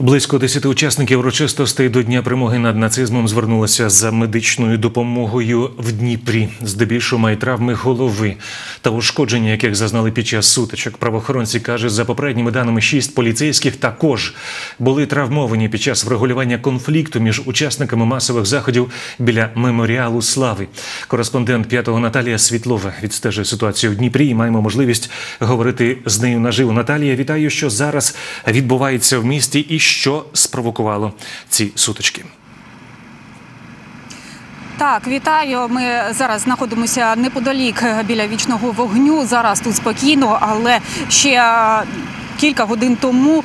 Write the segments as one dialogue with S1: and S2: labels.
S1: Близько десяти учасників урочистостей до Дня перемоги над нацизмом звернулися за медичною допомогою в Дніпрі. Здебільшого мають травми голови та ушкодження, яких зазнали під час сутичок. Правоохоронці кажуть, за попередніми даними, шість поліцейських також були травмовані під час врегулювання конфлікту між учасниками масових заходів біля меморіалу слави. Кореспондент п'ятого Наталія Світлова відстежує ситуацію в Дніпрі. і Маємо можливість говорити з нею наживо. Наталія, вітаю, що зараз відбувається в місті і що спровокувало ці сутички.
S2: Так, вітаю. Ми зараз знаходимося неподалік біля вічного вогню. Зараз тут спокійно, але ще кілька годин тому.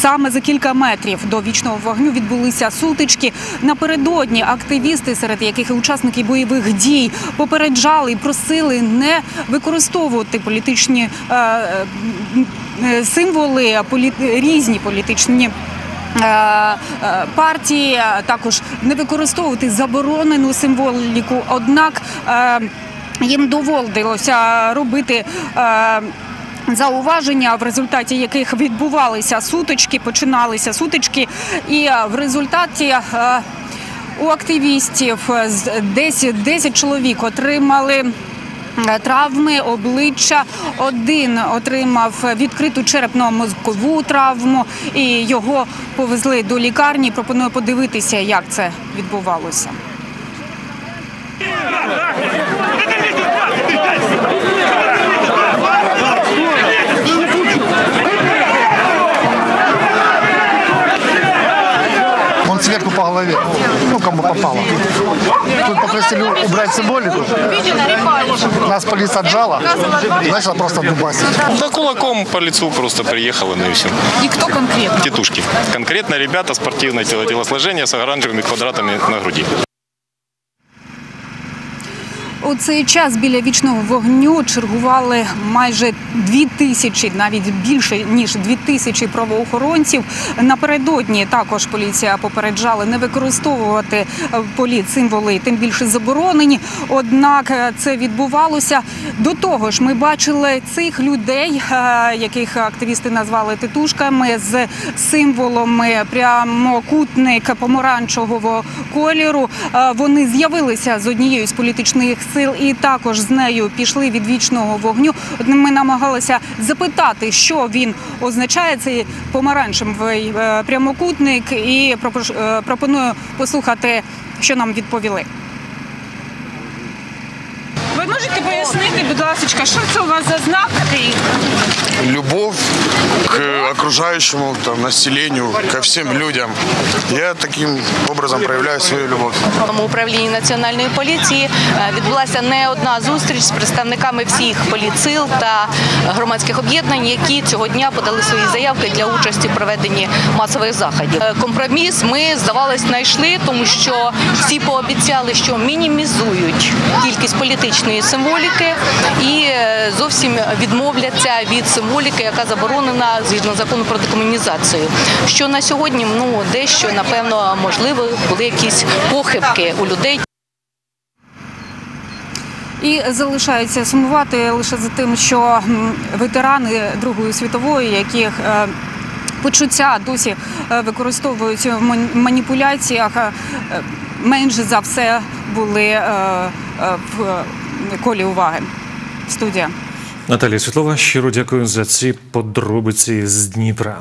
S2: Саме за кілька метрів до вічного вогню відбулися сутички. Напередодні активісти, серед яких і учасники бойових дій, попереджали і просили не використовувати політичні е, е, символи, полі, різні політичні. Е, е, партії також не використовувати заборонену символіку. Однак е, їм доводилося робити. Зауваження, в результаті яких відбувалися сутички, починалися сутички, і е, в результаті е, у активістів десь 10 чоловік отримали. е, Травми обличчя один отримав відкриту черепно-мозкову травму, і його повезли до лікарні. Пропоную подивитися, як це відбувалося.
S3: Голове. Ну, кому попало. Тут попросили убрать символику. Нас полиция отжала. Начала просто дубасить.
S4: Да кулаком по лицу просто приехал и ну и все.
S2: І хто конкретно?
S4: Тетушки. Конкретно ребята спортивное тело- телосложение с оранжевыми квадратами на груди.
S2: У цей час біля вічного вогню чергували майже дві тисячі, навіть більше ніж дві тисячі правоохоронців. Напередодні також поліція попереджала не використовувати е, політ-символи, тим більше заборонені. Однак е, це відбувалося до того ж. Ми бачили цих людей, е, яких активісти назвали титушками з символами прямокутник помаранчевого кольору. Вони з'явилися з однією з політичних сил і також з нею пішли від вічного вогню. Ми намагалися запитати, що він означає цей помаранчевий е, прямокутник, і е, пропоную послухати, що нам відповіли.
S5: Ви можете пояснити, будь ласка, що це у вас за знак такий?
S6: любовь к окружающему там, населению, ко всем людям. Я таким образом проявляю свою любовь.
S7: Головному управлінні національної поліції е, відбулася не одна зустріч з представниками всіх поліцил та громадських об'єднань, які цього дня подали свої заявки для участі в проведенні масових заходів. Е, Компроміс ми здавалось знайшли, тому що всі пообіцяли, що мінімізують кількість політичної символіки і е, зовсім відмовляться від символіки, яка заборонена згідно закону про декомунізацію. Що на сьогодні ну дещо напевно можливо були якісь похибки у людей.
S2: І залишається сумувати лише за тим, що ветерани Другої світової, яких е, почуття досі е, використовують в ман- маніпуляціях, е, е, за все були е, е, в е, колі уваги. Студія.
S1: Наталія Світлова, щиро дякую за ці подробиці з Дніпра.